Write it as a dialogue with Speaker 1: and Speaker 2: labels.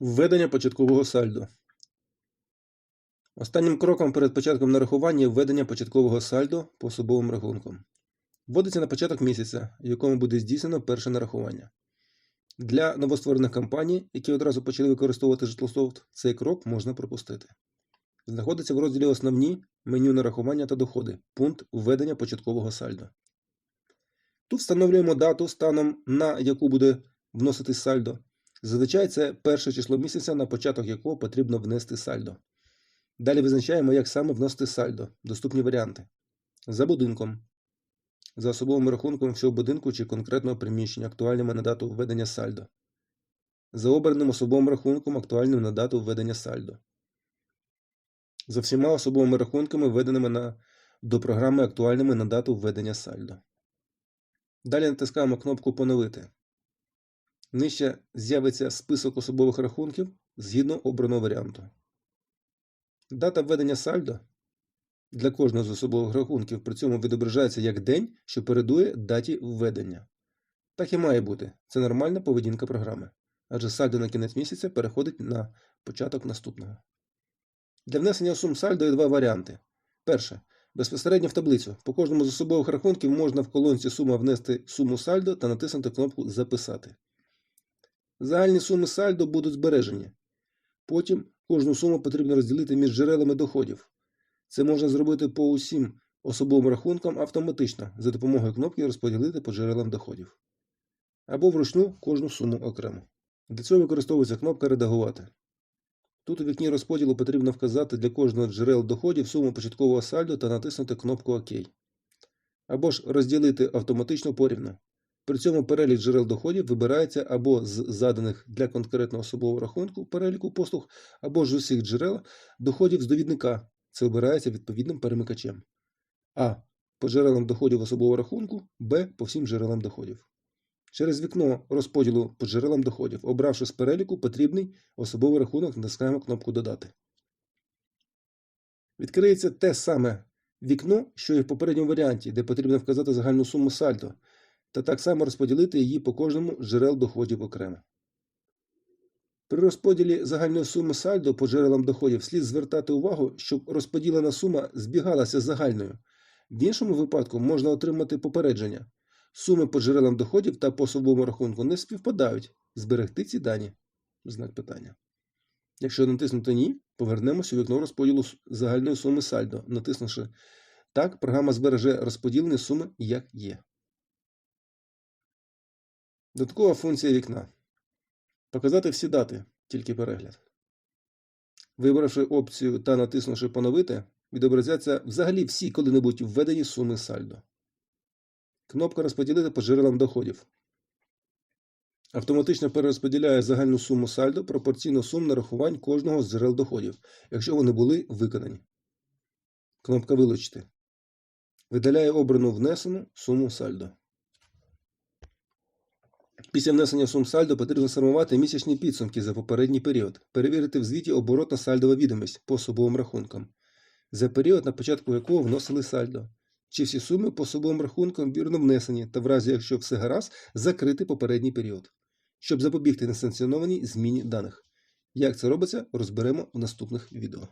Speaker 1: Введення початкового сальдо. Останнім кроком перед початком нарахування є введення початкового сальдо по особовим рахункам. Вводиться на початок місяця, в якому буде здійснено перше нарахування. Для новостворених компаній, які одразу почали використовувати житлософт, цей крок можна пропустити. Знаходиться в розділі Основні меню нарахування та доходи. Пункт введення початкового сальдо. Тут встановлюємо дату станом, на яку буде вносити сальдо. Зазвичай це перше число місяця, на початок якого потрібно внести сальдо. Далі визначаємо, як саме вносити сальдо. Доступні варіанти. За будинком. За особовим рахунком всього будинку чи конкретного приміщення, актуальними на дату введення сальдо. За обраним особовим рахунком, актуальним на дату введення сальдо. За всіма особовими рахунками, введеними на, до програми актуальними на дату введення сальдо. Далі натискаємо кнопку Поновити. Нижче з'явиться список особових рахунків згідно обраного варіанту. Дата введення сальдо для кожного з особових рахунків при цьому відображається як день, що передує даті введення. Так і має бути. Це нормальна поведінка програми. Адже сальдо на кінець місяця переходить на початок наступного. Для внесення сум сальдо є два варіанти. Перше. Безпосередньо в таблицю. По кожному з особових рахунків можна в колонці сума внести суму сальдо та натиснути кнопку Записати. Загальні суми сальдо будуть збережені. Потім кожну суму потрібно розділити між джерелами доходів. Це можна зробити по усім особовим рахункам автоматично за допомогою кнопки розподілити по джерелам доходів. Або вручну кожну суму окремо. Для цього використовується кнопка Редагувати. Тут у вікні розподілу потрібно вказати для кожного джерел доходів суму початкового сальдо та натиснути кнопку ОК. Або ж розділити автоматично порівну. При цьому перелік джерел доходів вибирається або з заданих для конкретного особового рахунку переліку послуг, або ж з усіх джерел доходів з довідника. Це обирається відповідним перемикачем. А. По джерелам доходів особового рахунку, Б. По всім джерелам доходів. Через вікно розподілу по джерелам доходів, обравши з переліку потрібний особовий рахунок, натискаємо кнопку Додати. Відкриється те саме вікно, що і в попередньому варіанті, де потрібно вказати загальну суму сальдо, та так само розподілити її по кожному з джерел доходів окремо. При розподілі загальної суми сальдо по джерелам доходів слід звертати увагу, щоб розподілена сума збігалася з загальною. В іншому випадку можна отримати попередження. Суми по джерелам доходів та по особовому рахунку не співпадають. Зберегти ці дані? Знак питання. Якщо натиснути Ні, повернемося у вікно розподілу загальної суми сальдо, натиснувши Так, програма збереже розподілені суми як є. Додаткова функція вікна. Показати всі дати, тільки перегляд. Вибравши опцію та натиснувши Поновити, відобразяться взагалі всі коли-небудь введені суми сальдо. Кнопка Розподілити по джерелам доходів. Автоматично перерозподіляє загальну суму сальдо пропорційно сум нарахувань кожного з джерел доходів, якщо вони були виконані. Кнопка Вилучити. Видаляє обрану внесену суму сальдо. Після внесення сум сальдо потрібно сформувати місячні підсумки за попередній період, перевірити в звіті оборотна сальдова відомість по особовим рахункам, за період, на початку якого вносили сальдо, чи всі суми по особовим рахункам вірно внесені, та в разі, якщо все гаразд, закрити попередній період, щоб запобігти несанкціонованій зміні даних. Як це робиться, розберемо в наступних відео.